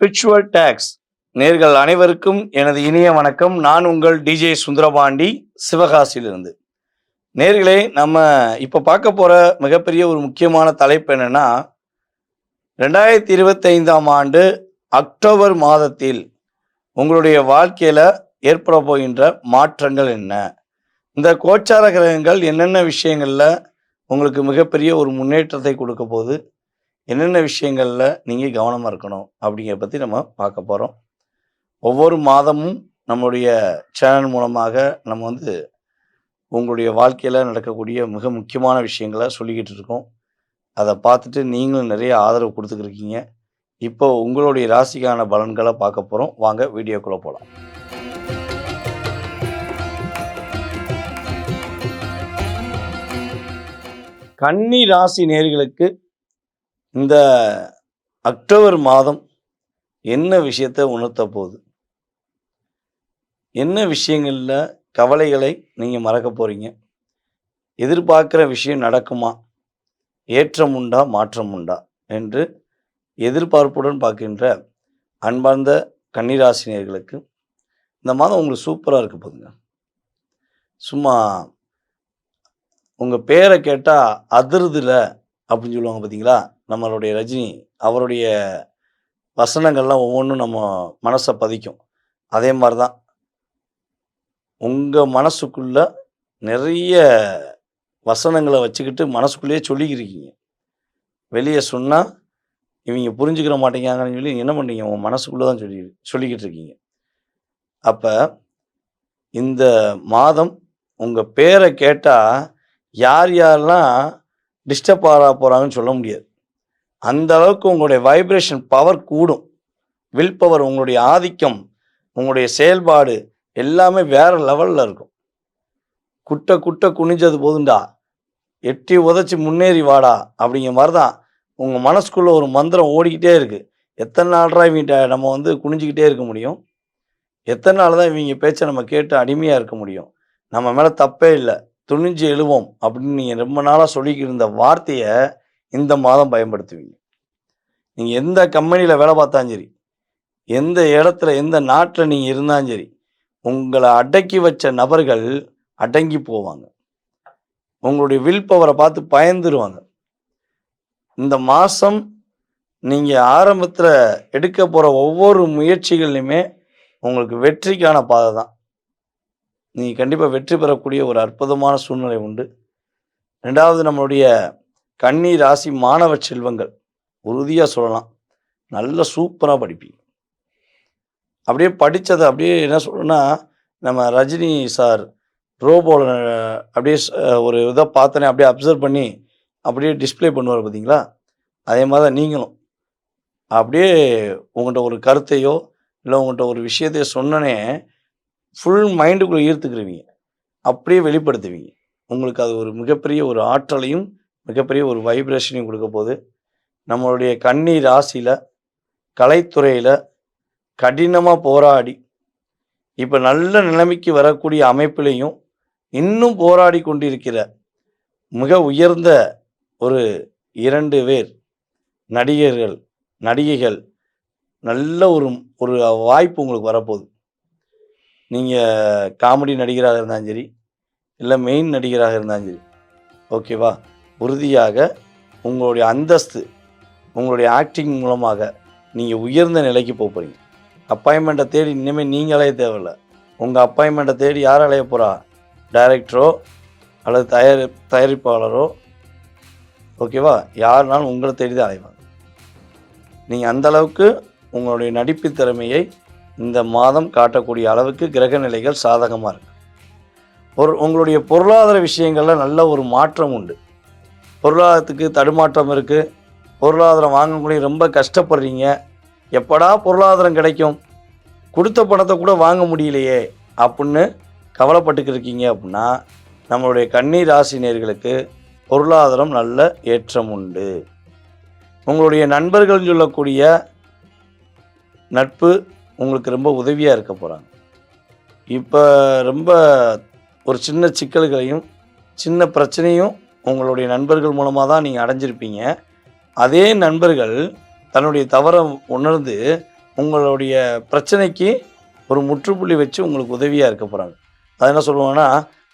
Spiritual tax நேர்கள் அனைவருக்கும் எனது இனிய வணக்கம். நான் உங்கள் டிஜே சுந்தரபாண்டி சிவகாசியிலிருந்து. நேர்களே நம்ம இப்போ பார்க்க போகிற மிகப்பெரிய ஒரு முக்கியமான தலைப்பு என்னென்னா ரெண்டாயிரத்தி இருபத்தைந்தாம் ஆண்டு அக்டோபர் மாதத்தில் உங்களுடைய வாழ்க்கையில் ஏற்பட போகின்ற மாற்றங்கள் என்ன? இந்த கோச்சார கிரகங்கள் என்னென்ன விஷயங்களில் உங்களுக்கு மிகப்பெரிய ஒரு முன்னேற்றத்தை கொடுக்க போகுது? என்னென்ன விஷயங்களில் நீங்கள் கவனமாக இருக்கணும் அப்படிங்கிறத பற்றி நம்ம பார்க்க போகிறோம் ஒவ்வொரு மாதமும் நம்மளுடைய சேனல் மூலமாக நம்ம வந்து உங்களுடைய வாழ்க்கையில் நடக்கக்கூடிய மிக முக்கியமான விஷயங்களை சொல்லிக்கிட்டு இருக்கோம். அதை பார்த்துட்டு நீங்களும் நிறைய ஆதரவு கொடுத்துக்கிருக்கீங்க. இப்போ உங்களுடைய ராசிக்கான பலன்களை பார்க்க போகிறோம் வாங்க வீடியோக்குள்ளே போகலாம் கன்னி ராசி நேர்களுக்கு இந்த அக்டோபர் மாதம் என்ன விஷயத்தை உணர்த்த போகுது? என்ன விஷயங்களில் கவலைகளை நீங்கள் மறக்க போகிறீங்க எதிர்பார்க்குற விஷயம் நடக்குமா? ஏற்றம் உண்டா மாற்றம் உண்டா? என்று எதிர்பார்ப்புடன் பார்க்கின்ற அன்பார்ந்த கன்னிராசினியர்களுக்கு இந்த மாதம் உங்களுக்கு சூப்பராக இருக்க போதுங்க சும்மா உங்கள் பேரை கேட்டால் அதிர்தில் அப்படின்னு சொல்லுவாங்க பார்த்தீங்களா நம்மளுடைய ரஜினி அவருடைய வசனங்கள்லாம் ஒவ்வொன்றும் நம்ம மனசை பதிக்கும். அதே மாதிரி தான் உங்கள் மனசுக்குள்ள நிறைய வசனங்களை வச்சுக்கிட்டு மனசுக்குள்ளேயே சொல்லிக்கிருக்கீங்க. வெளியே சொன்னால் இவங்க புரிஞ்சுக்கிற மாட்டேங்காங்கன்னு சொல்லி என்ன பண்ணுறீங்க உங்கள் மனசுக்குள்ளே தான் சொல்லி சொல்லிக்கிட்டு இருக்கீங்க அப்போ இந்த மாதம் உங்கள் பேரை கேட்டால் யார் யாரெல்லாம் டிஸ்டர்ப் ஆக போகிறாங்கன்னு சொல்ல முடியாது. அந்த அளவுக்கு உங்களுடைய வைப்ரேஷன் பவர் கூடும். வில் பவர் உங்களுடைய ஆதிக்கம் உங்களுடைய செயல்பாடு எல்லாமே வேற லெவலில் இருக்கும். குட்டை குட்டை குனிஞ்சது போதுண்டா. எட்டி உதச்சி முன்னேறி வாடா அப்படிங்கிற மாதிரி தான் உங்கள் மனசுக்குள்ளே ஒரு மந்திரம் ஓடிக்கிட்டே இருக்குது எத்தனை நாள்ரா இவங்கிட்ட நம்ம வந்து குனிஞ்சிக்கிட்டே இருக்க முடியும்? எத்தனை நாள் தான் இவங்க பேச்சை நம்ம கேட்டு அடிமையாக இருக்க முடியும்? நம்ம மேலே தப்பே இல்லை. துணிஞ்சு எழுவோம் அப்படின்னு நீங்கள் ரொம்ப நாளாக சொல்லிக்கிட்டு இருந்த வார்த்தையை இந்த மாதம் பயன்படுத்துவீங்க. நீங்கள் எந்த கம்பெனியில் வேலை பார்த்தாலும் சரி எந்த இடத்துல எந்த நாட்டில் நீங்கள் இருந்தாலும் சரி உங்களை அடக்கி வச்ச நபர்கள் அடங்கி போவாங்க. உங்களுடைய வில் பவரை பார்த்து பயந்துருவாங்க. இந்த மாதம் நீங்கள் ஆரம்பத்தில் எடுக்க போகிற ஒவ்வொரு முயற்சிகள்லையுமே உங்களுக்கு வெற்றிக்கான பாதை தான். நீங்கள் கண்டிப்பாக வெற்றி பெறக்கூடிய ஒரு அற்புதமான சூழ்நிலை உண்டு. ரெண்டாவது நம்மளுடைய கன்னி ராசி மாணவ செல்வங்கள் உறுதியாக சொல்லலாம். நல்ல சூப்பராக படிப்பீங்க. அப்படியே படித்ததை அப்படியே என்ன சொல்லணும்னா நம்ம ரஜினி சார் ரோபோவில் அப்படியே ஒரு இதை பார்த்தனே அப்படியே அப்சர்வ் பண்ணி அப்படியே டிஸ்ப்ளே பண்ணுவார் பார்த்தீங்களா? அதே மாதிரி தான் நீங்களும். அப்படியே உங்கள்கிட்ட ஒரு கருத்தையோ இல்லை உங்கள்கிட்ட ஒரு விஷயத்தையோ சொன்னனே ஃபுல் மைண்டுக்குள்ளே ஈர்த்துக்கிருவீங்க. அப்படியே வெளிப்படுத்துவீங்க. உங்களுக்கு அது ஒரு மிகப்பெரிய ஒரு ஆற்றலையும் மிகப்பெரிய ஒரு வைப்ரேஷனையும் கொடுக்க போகுது நம்மளுடைய கன்னி ராசியில் கலைத்துறையில் கடினமாக போராடி இப்போ நல்ல நிலைமைக்கு வரக்கூடிய அமைப்பிலையும் இன்னும் போராடி கொண்டிருக்கிற மிக உயர்ந்த ஒரு இரண்டு பேர் நடிகர்கள் நடிகைகள் நல்ல ஒரு ஒரு வாய்ப்பு உங்களுக்கு வரப்போகுது. நீங்கள் காமெடி நடிகராக இருந்தாலும் சரி இல்லை மெயின் நடிகராக இருந்தாலும் சரி ஓகேவா உறுதியாக உங்களுடைய அந்தஸ்து உங்களுடைய ஆக்டிங் மூலமாக நீங்கள் உயர்ந்த நிலைக்கு போக போகிறீங்க அப்பாயின்மெண்ட்டை தேடி இனிமேல் நீங்கள் அலைய தேவையில்ல. உங்கள் அப்பாயின்மெண்ட்டை தேடி யார் அலைய போகிறா டைரக்டரோ அல்லது தயாரி தயாரிப்பாளரோ? ஓகேவா யாருனாலும் உங்களை தேடி தான் அலைவாங்க. நீங்கள் அந்த அளவுக்கு உங்களுடைய நடிப்பு திறமையை இந்த மாதம் காட்டக்கூடிய அளவுக்கு கிரக நிலைகள் சாதகமாக இருக்குது ஒரு உங்களுடைய பொருளாதார விஷயங்களில் நல்ல ஒரு மாற்றம் உண்டு. பொருளாதாரத்துக்கு தடுமாற்றம் இருக்குது பொருளாதாரம் வாங்கக்கூடிய ரொம்ப கஷ்டப்படுறீங்க. எப்படா பொருளாதாரம் கிடைக்கும்? கொடுத்த பணத்தை கூட வாங்க முடியலையே அப்படின்னு கவலைப்பட்டுக்கு இருக்கீங்க அப்படின்னா நம்மளுடைய கன்னி ராசினியர்களுக்கு பொருளாதாரம் நல்ல ஏற்றம் உண்டு. உங்களுடைய நண்பர்கள் சொல்லக்கூடிய நட்பு உங்களுக்கு ரொம்ப உதவியாக இருக்க போகிறாங்க இப்போ ரொம்ப ஒரு சின்ன சிக்கல்களையும் சின்ன பிரச்சனையும் உங்களுடைய நண்பர்கள் மூலமாக தான் நீங்கள் அடைஞ்சிருப்பீங்க. அதே நண்பர்கள் தன்னுடைய தவறை உணர்ந்து உங்களுடைய பிரச்சனைக்கு ஒரு முற்றுப்புள்ளி வச்சு உங்களுக்கு உதவியாக இருக்க போகிறாங்க அது என்ன சொல்லுவாங்கன்னா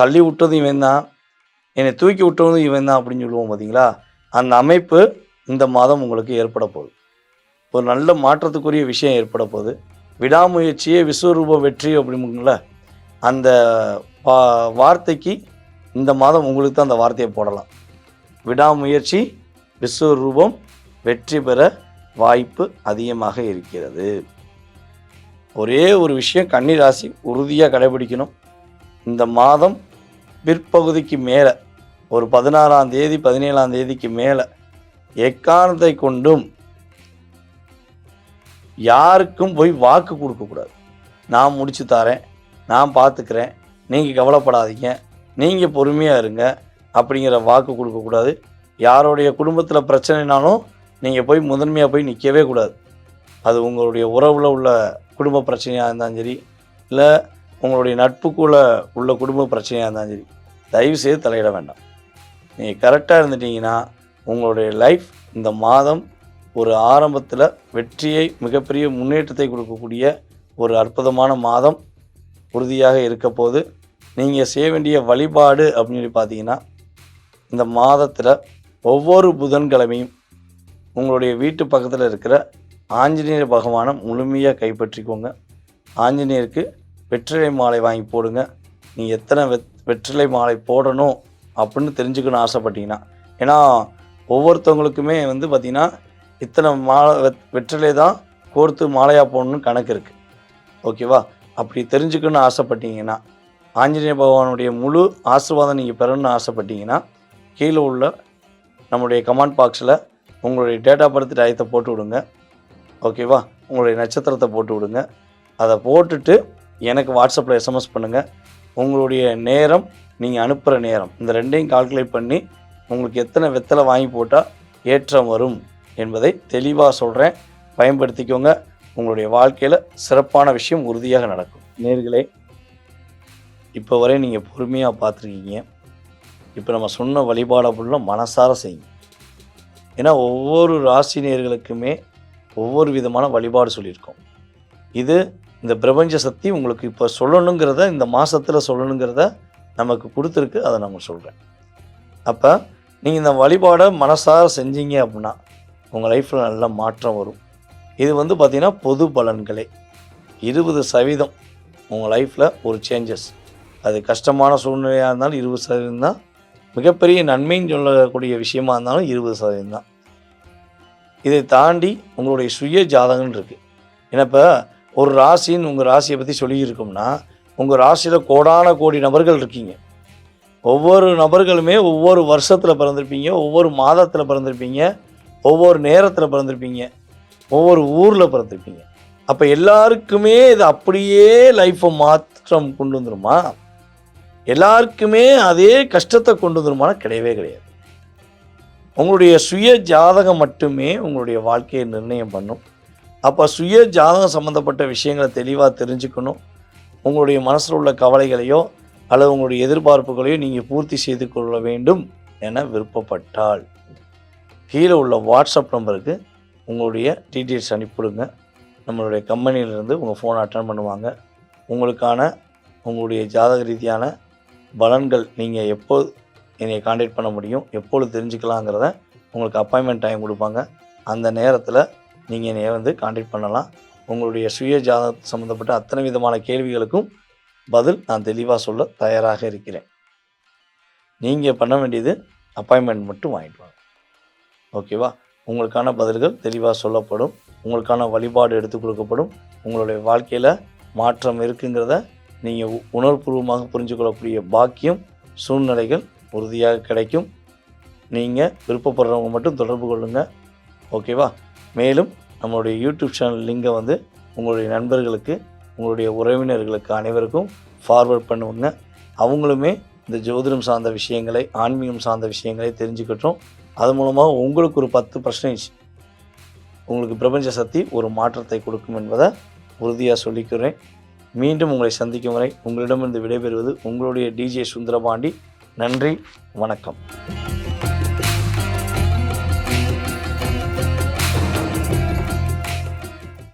தள்ளி விட்டதும் இவன் தான். என்னை தூக்கி விட்டதும் இவன் தான் அப்படின்னு சொல்லுவோம் பார்த்தீங்களா அந்த அமைப்பு இந்த மாதம் உங்களுக்கு ஏற்பட போகுது. ஒரு நல்ல மாற்றத்துக்குரிய விஷயம் ஏற்பட போகுது. விடாமுயற்சியே விஸ்வரூப வெற்றி அப்படிங்கள அந்த வா வார்த்தைக்கு இந்த மாதம் உங்களுக்கு தான் அந்த வார்த்தையை போடலாம். விடாமுயற்சி விஸ்வரூபம் வெற்றி பெற வாய்ப்பு அதிகமாக இருக்கிறது. ஒரே ஒரு விஷயம் கன்னி ராசி உறுதியாக கடைபிடிக்கணும். இந்த மாதம் பிற்பகுதிக்கு மேலே ஒரு பதினாறாம் தேதி பதினேழாம் தேதிக்கு மேலே எக்காரணத்தை கொண்டும் யாருக்கும் போய் வாக்கு கொடுக்கக்கூடாது. நான் முடிச்சு தரேன் நான் பார்த்துக்கிறேன் நீங்கள் கவலைப்படாதீங்க நீங்கள் பொறுமையாக இருங்க அப்படிங்கிற வாக்கு கொடுக்கக்கூடாது யாருடைய குடும்பத்தில் பிரச்சனைனாலும் நீங்கள் போய் முதன்மையாக போய் நிற்கவே கூடாது. அது உங்களுடைய உறவில் உள்ள குடும்ப பிரச்சனையாக இருந்தாலும் சரி இல்லை உங்களுடைய நட்புக்குள்ளே உள்ள குடும்ப பிரச்சனையாக இருந்தாலும் சரி தயவு செய்து தலையிட வேண்டாம். நீங்கள் கரெக்டாக இருந்துட்டீங்கன்னா உங்களுடைய லைஃப் இந்த மாதம் ஒரு ஆரம்பத்தில் வெற்றியை மிகப்பெரிய முன்னேற்றத்தை கொடுக்கக்கூடிய ஒரு அற்புதமான மாதம் உறுதியாக இருக்க போது நீங்கள் செய்ய வேண்டிய வழிபாடு அப்படின்னு சொல்லி பார்த்தீங்கன்னா இந்த மாதத்தில் ஒவ்வொரு புதன்கிழமையும் உங்களுடைய வீட்டு பக்கத்தில் இருக்கிற ஆஞ்சநேயர் பகவானை முழுமையாக கைப்பற்றிக்கோங்க. ஆஞ்சநேயருக்கு வெற்றிலை மாலை வாங்கி போடுங்க. நீங்கள் எத்தனை வெத் வெற்றிலை மாலை போடணும் அப்படின்னு தெரிஞ்சுக்கணும் ஆசைப்பட்டீங்கன்னா ஏன்னா ஒவ்வொருத்தவங்களுக்குமே வந்து பார்த்திங்கன்னா இத்தனை மாலை வெத் வெற்றிலை தான் கோர்த்து மாலையாக போடணும்னு கணக்கு இருக்குது ஓகேவா? அப்படி தெரிஞ்சுக்கணும்னு ஆசைப்பட்டீங்கன்னா ஆஞ்சநேய பகவானுடைய முழு ஆசீர்வாதம் நீங்கள் பெறணும்னு ஆசைப்பட்டீங்கன்னா கீழே உள்ள நம்முடைய கமெண்ட் பாக்ஸில் உங்களுடைய டேட்டா பர்த் டயத்தை போட்டு விடுங்க. ஓகேவா உங்களுடைய நட்சத்திரத்தை போட்டு விடுங்க. அதை போட்டுட்டு எனக்கு வாட்ஸ்அப்பில் எஸ்எம்எஸ் பண்ணுங்கள் உங்களுடைய நேரம் நீங்கள் அனுப்புகிற நேரம் இந்த ரெண்டையும் கால்குலேட் பண்ணி உங்களுக்கு எத்தனை வெத்தலை வாங்கி போட்டால் ஏற்றம் வரும் என்பதை தெளிவாக சொல்கிறேன் பயன்படுத்திக்கோங்க. உங்களுடைய வாழ்க்கையில் சிறப்பான விஷயம் உறுதியாக நடக்கும். நேர்களே இப்போ வரை நீங்கள் பொறுமையாக பார்த்துருக்கீங்க. இப்போ நம்ம சொன்ன வழிபாடை ஃபுல்லாக மனசார செய்யுங்க. ஏன்னா ஒவ்வொரு ராசி நேர்களுக்குமே ஒவ்வொரு விதமான வழிபாடு சொல்லியிருக்கோம். இது இந்த பிரபஞ்ச சக்தி உங்களுக்கு இப்போ சொல்லணுங்கிறத இந்த மாதத்தில் சொல்லணுங்கிறத நமக்கு கொடுத்துருக்கு. அதை நான் சொல்கிறேன் அப்போ நீங்கள் இந்த வழிபாடை மனசார செஞ்சீங்க அப்படின்னா உங்கள் லைஃப்பில் நல்ல மாற்றம் வரும். இது வந்து பார்த்திங்கன்னா பொது பலன்களே. இருபது சதவீதம் உங்கள் லைஃப்பில் ஒரு சேஞ்சஸ் அது கஷ்டமான சூழ்நிலையாக இருந்தாலும் இருபது சதவீதம் தான். மிகப்பெரிய நன்மைன்னு சொல்லக்கூடிய விஷயமா இருந்தாலும் இருபது சதவீதம் தான். இதை தாண்டி உங்களுடைய சுய ஜாதகம்னு இருக்குது ஏன்னா இப்போ ஒரு ராசின்னு உங்கள் ராசியை பற்றி சொல்லியிருக்கோம்னா உங்கள் ராசியில் கோடான கோடி நபர்கள் இருக்கீங்க. ஒவ்வொரு நபர்களுமே ஒவ்வொரு வருஷத்தில் பிறந்திருப்பீங்க ஒவ்வொரு மாதத்தில் பிறந்திருப்பீங்க ஒவ்வொரு நேரத்தில் பிறந்திருப்பீங்க ஒவ்வொரு ஊரில் பிறந்திருப்பீங்க. அப்போ எல்லாருக்குமே இது அப்படியே லைஃப்பை மாற்றம் கொண்டு வந்துருமா? எல்லாருக்குமே அதே கஷ்டத்தை கொண்டு வந்துருமான கிடையவே கிடையாது. உங்களுடைய சுய ஜாதகம் மட்டுமே உங்களுடைய வாழ்க்கையை நிர்ணயம் பண்ணும். அப்போ சுய ஜாதகம் சம்மந்தப்பட்ட விஷயங்களை தெளிவாக தெரிஞ்சுக்கணும். உங்களுடைய மனசில் உள்ள கவலைகளையோ அல்லது உங்களுடைய எதிர்பார்ப்புகளையோ நீங்கள் பூர்த்தி செய்து கொள்ள வேண்டும் என விருப்பப்பட்டால். கீழே உள்ள வாட்ஸ்அப் நம்பருக்கு உங்களுடைய டீட்டெயில்ஸ் அனுப்பிவிடுங்க. நம்மளுடைய கம்பெனியிலேருந்து உங்கள் ஃபோனை அட்டன் பண்ணுவாங்க. உங்களுக்கான உங்களுடைய ஜாதக ரீதியான பலன்கள் நீங்கள் எப்போ என்னை காண்டாக்ட் பண்ண முடியும் எப்பொழுது தெரிஞ்சுக்கலாங்கிறத உங்களுக்கு அப்பாயின்மெண்ட் டைம் கொடுப்பாங்க. அந்த நேரத்தில் நீங்கள் என்னை வந்து காண்டாக்ட் பண்ணலாம். உங்களுடைய சுய ஜாத சம்மந்தப்பட்ட அத்தனை விதமான கேள்விகளுக்கும் பதில் நான் தெளிவாக சொல்ல தயாராக இருக்கிறேன். நீங்கள் பண்ண வேண்டியது அப்பாயின்மெண்ட் மட்டும் வாங்கிட்டு வாங்க. ஓகேவா உங்களுக்கான பதில்கள் தெளிவாக சொல்லப்படும். உங்களுக்கான வழிபாடு எடுத்து கொடுக்கப்படும். உங்களுடைய வாழ்க்கையில் மாற்றம் இருக்குங்கிறத நீங்கள் உணர்வுபூர்வமாக புரிஞ்சுக்கொள்ளக்கூடிய பாக்கியம் சூழ்நிலைகள் உறுதியாக கிடைக்கும். நீங்கள் விருப்பப்படுறவங்க மட்டும் தொடர்பு கொள்ளுங்கள் ஓகேவா மேலும் நம்மளுடைய யூடியூப் சேனல் லிங்கை வந்து உங்களுடைய நண்பர்களுக்கு உங்களுடைய உறவினர்களுக்கு அனைவருக்கும் ஃபார்வர்ட் பண்ணுவோங்க. அவங்களுமே இந்த ஜோதிடம் சார்ந்த விஷயங்களை ஆன்மீகம் சார்ந்த விஷயங்களை தெரிஞ்சுக்கிட்டோம். அது மூலமாக உங்களுக்கு ஒரு பத்து பர்சன்டேஜ் உங்களுக்கு பிரபஞ்ச சக்தி ஒரு மாற்றத்தை கொடுக்கும் என்பதை உறுதியாக சொல்லிக்கிறேன். மீண்டும் உங்களை சந்திக்கும் வரை உங்களிடமிருந்து விடைபெறுவது உங்களுடைய டிஜே சுந்தரபாண்டி. நன்றி வணக்கம்.